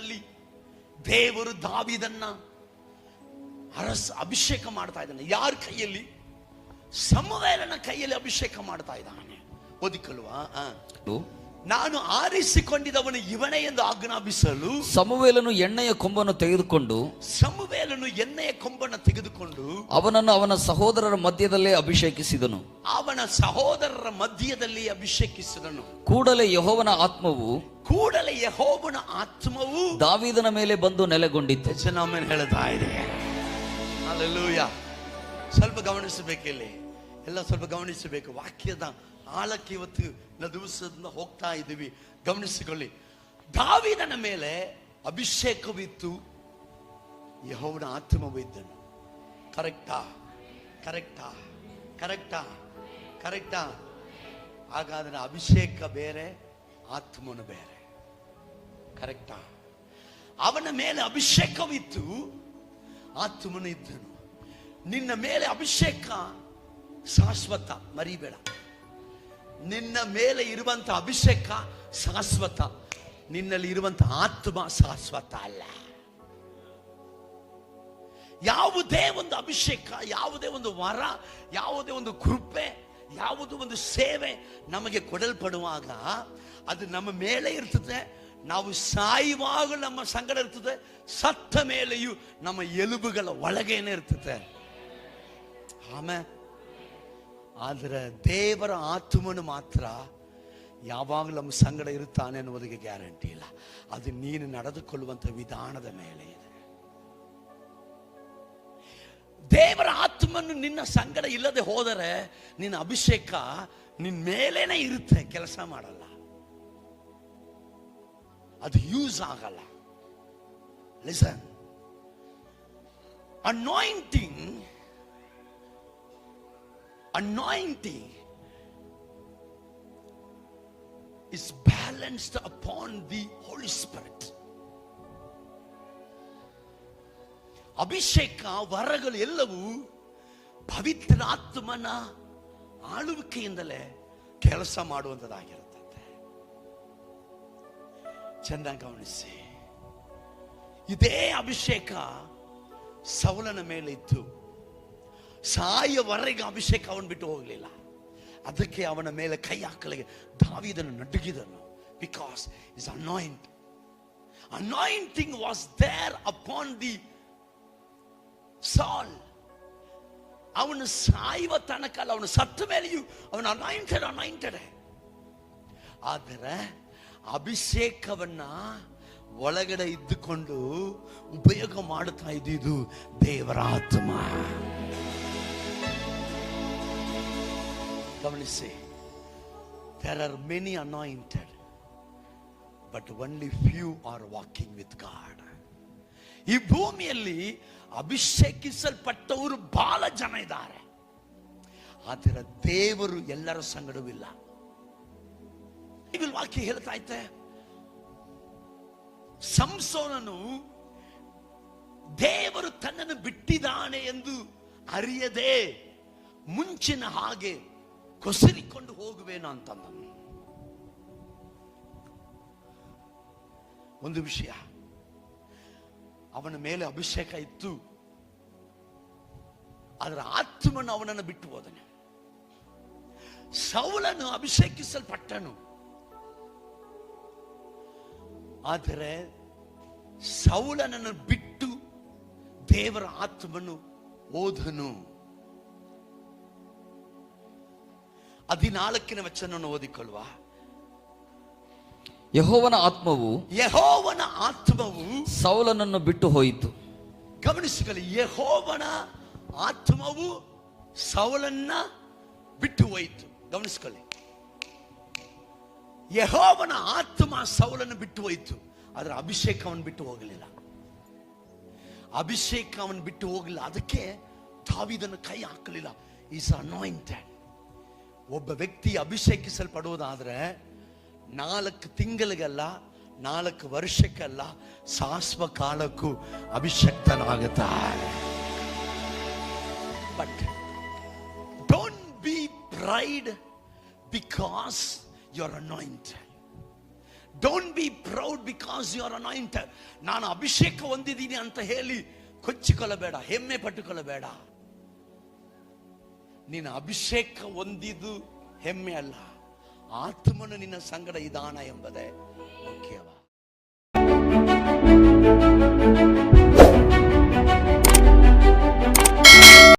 ಕಾಲದಲ್ಲಿ ದೇವರು ದಾವಿದನ್ನ ಅರಸ ಅಭಿಷೇಕ ಮಾಡ್ತಾ ಇದ್ದಾನೆ. ಯಾರ ಕೈಯಲ್ಲಿ? ಸಮವೇಲನ ಕೈಯಲ್ಲಿ ಅಭಿಷೇಕ ಮಾಡ್ತಾ ಇದ್ದಾನೆ. ಓದಿಕಲ್ವಾ? ನಾನು ಆರಿಸಿಕೊಂಡಿದವನು ಇವನೇ ಎಂದು ಆಜ್ಞಾಪಿಸಲು ಸಮವೇಲನು ಎಣ್ಣೆಯ ಕೊಂಬನ್ನು ತೆಗೆದುಕೊಂಡು ಸಮವೇಲನು ಎಣ್ಣೆಯ ಕೊಂಬನ್ನು ತೆಗೆದುಕೊಂಡು ಅವನನ್ನು ಅವನ ಸಹೋದರರ ಮಧ್ಯದಲ್ಲೇ ಅಭಿಷೇಕಿಸಿದನು. ಅವನ ಸಹೋದರರ ಮಧ್ಯದಲ್ಲಿ ಅಭಿಷೇಕಿಸಿದನು. ಕೂಡಲೇ ಯಹೋವನ ಆತ್ಮವು ಕೂಡಲೇ ಯಹೋವನ ಆತ್ಮವು ದಾವಿದನ ಮೇಲೆ ಬಂದು ನೆಲೆಗೊಂಡಿತ್ತು. ಚೆನ್ನಾಗಿ ಹೇಳ್ತಾ ಇದೆ. ಅಲ್ಲೂಯ ಸ್ವಲ್ಪ ಗಮನಿಸಬೇಕು ಇಲ್ಲಿ. ಎಲ್ಲ ಸ್ವಲ್ಪ ಗಮನಿಸಬೇಕು. ವಾಕ್ಯದ ಆಳಕ್ಕೆ ಇವತ್ತು ನ ದಿವಸದಿಂದ ಹೋಗ್ತಾ ಇದ್ದೀವಿ. ಗಮನಿಸಿಕೊಳ್ಳಿ. ದಾವಿದನ ಮೇಲೆ ಅಭಿಷೇಕವಿತ್ತು. ಯಹೋವನ ಆತ್ಮವಿದ್ದನು ಕರೆಕ್ಟಾ ಕರೆಕ್ಟಾ ಕರೆಕ್ಟಾ ಕರೆಕ್ಟಾ? ಹಾಗಾದ್ರೆ ಅಭಿಷೇಕ ಬೇರೆ, ಆತ್ಮನು ಬೇರೆ. ಕರೆಕ್ಟಾ? ಅವನ ಮೇಲೆ ಅಭಿಷೇಕವಿತ್ತು, ಆತ್ಮನು ಇದ್ದನು. ನಿನ್ನ ಮೇಲೆ ಅಭಿಷೇಕ ಶಾಶ್ವತ, ಮರಿಬೇಡ. ನಿನ್ನ ಮೇಲೆ ಇರುವಂತ ಅಭಿಷೇಕ ಶಾಶ್ವತ. ನಿನ್ನಲ್ಲಿ ಇರುವಂಥ ಆತ್ಮ ಶಾಶ್ವತ ಅಲ್ಲ. ಯಾವುದೇ ಒಂದು ಅಭಿಷೇಕ, ಯಾವುದೇ ಒಂದು ವರ, ಯಾವುದೇ ಒಂದು ಕೃಪೆ ಯಾವುದೋ ಒಂದು ಸೇವೆ ನಮಗೆ ಕೊಡಲ್ಪಡುವಾಗ ಅದು ನಮ್ಮ ಮೇಲೆ ಇರ್ತದೆ ನಾವು ಸಾಯುವಾಗ ನಮ್ಮ ಸಂಗಡ ಇರ್ತದೆ ಸತ್ತ ಮೇಲೆಯೂ ನಮ್ಮ ಎಲುಬುಗಳ ಒಳಗೇನೆ ಇರ್ತದೆ ಆಮೇಲೆ ಆದರೆ ದೇವರ ಆತ್ಮನು ಮಾತ್ರ ಯಾವಾಗಲೂ ನಮ್ಮ ಸಂಗಡ ಇರುತ್ತಾನೆ ಅನ್ನುವುದಕ್ಕೆ ಗ್ಯಾರಂಟಿ ಇಲ್ಲ ಅದು ನೀನು ನಡೆದುಕೊಳ್ಳುವಂಥ ವಿಧಾನದ ಮೇಲೆ ಇದೆ ದೇವರ ಆತ್ಮನು ನಿನ್ನ ಸಂಗಡ ಇಲ್ಲದೆ ಹೋದರೆ ನಿನ್ನ ಅಭಿಷೇಕ ನಿನ್ನ ಮೇಲೇನೆ ಇರುತ್ತೆ ಕೆಲಸ ಮಾಡಲ್ಲ ಅದು ಯೂಸ್ ಆಗಲ್ಲ listen anointing anointing is balanced upon the Holy Spirit. ಅಭಿಷೇಕ ವರಗಳು ಎಲ್ಲವೂ ಪವಿತ್ರ ಆತ್ಮನ ಆಳುವಿಕೆಯಿಂದಲೇ ಕೆಲಸ ಮಾಡುವಂಥದ್ದಾಗಿರುತ್ತಂತೆ. ಚೆನ್ನಾಗಿ ಗಮನಿಸಿ. ಇದೇ ಅಭಿಷೇಕ ಸೌಲನ ಮೇಲೆ ಇತ್ತು. ಸಾಯವರೆಗೆ ಅಭಿಷೇಕ ಅವನು ಬಿಟ್ಟು ಹೋಗಲಿಲ್ಲ. ಅದಕ್ಕೆ ಅವನ ಮೇಲೆ ಕೈ ಹಾಕಲಿಗೆ ದಾವಿದನು ನಡುಗಿದನು. Because is anoint anointing was there upon the Saul ಅವನು ಸಾಯುವ ತನಕ ಅಲ್ಲ ಅವನು ಸತ್ತ ಮೇಲೆಯೂ ಅವನು ಅನಾಯಿಂಟೆಡ್ ಅನಾಯಿಂಟೆಡ್ ಆದರೆ ಅಭಿಷೇಕವನ್ನ ಒಳಗಡೆ ಇದ್ದುಕೊಂಡು ಉಪಯೋಗ ಮಾಡುತ್ತಾ ಇದ್ದಿದ್ದು ದೇವರ ಆತ್ಮ ಗಮನಿಸಿ there are many anointed but only few are walking with God ಈ ಭೂಮಿಯಲ್ಲಿ ಅಭಿಷೇಕಿಸಲ್ಪಟ್ಟವರು ಬಹಳ ಜನ ಇದ್ದಾರೆ. ಆದರೆ ದೇವರು ಎಲ್ಲರ ಸಂಗಡವಿಲ್ಲ. ಬೈಬಲ್ ವಾಕ್ಯ ಹೇಳ್ತಾ ಐತೆ ಸಂಸೋನನು ದೇವರು ತನ್ನನ್ನು ಬಿಟ್ಟಿದ್ದಾನೆ ಎಂದು ಅರಿಯದೆ ಮುಂಚಿನ ಹಾಗೆ ಕೊಸರಿಕೊಂಡು ಹೋಗುವೇನು ಅಂತಂದನು. ಒಂದು ವಿಷಯ. ಅವನ ಮೇಲೆ ಅಭಿಷೇಕ ಇತ್ತು. ಅದರ ಆತ್ಮನು ಅವನನ್ನು ಬಿಟ್ಟು ಹೋದನು. ಸೌಲನು ಅಭಿಷೇಕಿಸಲ್ಪಟ್ಟನು. ಆದರೆ ಸೌಲನನ್ನು ಬಿಟ್ಟು ದೇವರ ಆತ್ಮನು ಓದನು ಹದಿನಾಲ್ಕಿನ ವಚನವನ್ನು ಓದಿಕೊಳ್ಳುವ. ಯಹೋವನ ಆತ್ಮವು ಯಹೋವನ ಆತ್ಮವು ಸೌಲನನ್ನು ಬಿಟ್ಟು ಹೋಯಿತು. ಗಮನಿಸಿಕೊಳ್ಳಿ ಯಹೋವನ ಆತ್ಮವು ಸೌಲನ್ನ ಬಿಟ್ಟು ಹೋಯಿತು. ಗಮನಿಸಿಕೊಳ್ಳಿ. ಯಹೋವನ ಆತ್ಮ ಸೌಲನ್ನು ಬಿಟ್ಟು ಹೋಯಿತು. ಅದರ ಅಭಿಷೇಕ ಅವನು ಬಿಟ್ಟು ಹೋಗಲಿಲ್ಲ. ಅಭಿಷೇಕ ಅವನು ಬಿಟ್ಟು ಹೋಗಲಿಲ್ಲ. ಅದಕ್ಕೆ ತಾವಿದನ್ನು ಕೈ ಹಾಕಲಿಲ್ಲ. ಈಸ್ ಅನಾಯಿಂಟೆಡ್ ಒಬ್ಬ ವ್ಯಕ್ತಿ ಅಭಿಷೇಕಿಸಲ್ಪಡುವುದಾದ್ರೆ ನಾಲ್ಕು ತಿಂಗಳಿಗಲ್ಲ, ನಾಲ್ಕು ವರ್ಷಕ್ಕಲ್ಲ ಶಾಶ್ವ ಕಾಲಕ್ಕೂ ಅಭಿಷಕ್ತನಾಗುತ್ತಾರೆ but don't be pride because you are don't be proud because you are ನಾನು ಅಭಿಷೇಕ ಹೊಂದಿದ್ದೀನಿ ಅಂತ ಹೇಳಿ ಕೊಚ್ಚಿಕೊಳ್ಳಬೇಡ, ಹೆಮ್ಮೆ ಪಟ್ಟುಕೊಳ್ಳಬೇಡ. ನೀನು ಅಭಿಷೇಕ ಹೊಂದಿದ್ದು ಹೆಮ್ಮೆ ಅಲ್ಲ. ಆತ್ಮನು ನಿನ್ನ ಸಂಗಡ ಇದಾನ ಎಂಬುದೇ ಮುಖ್ಯವ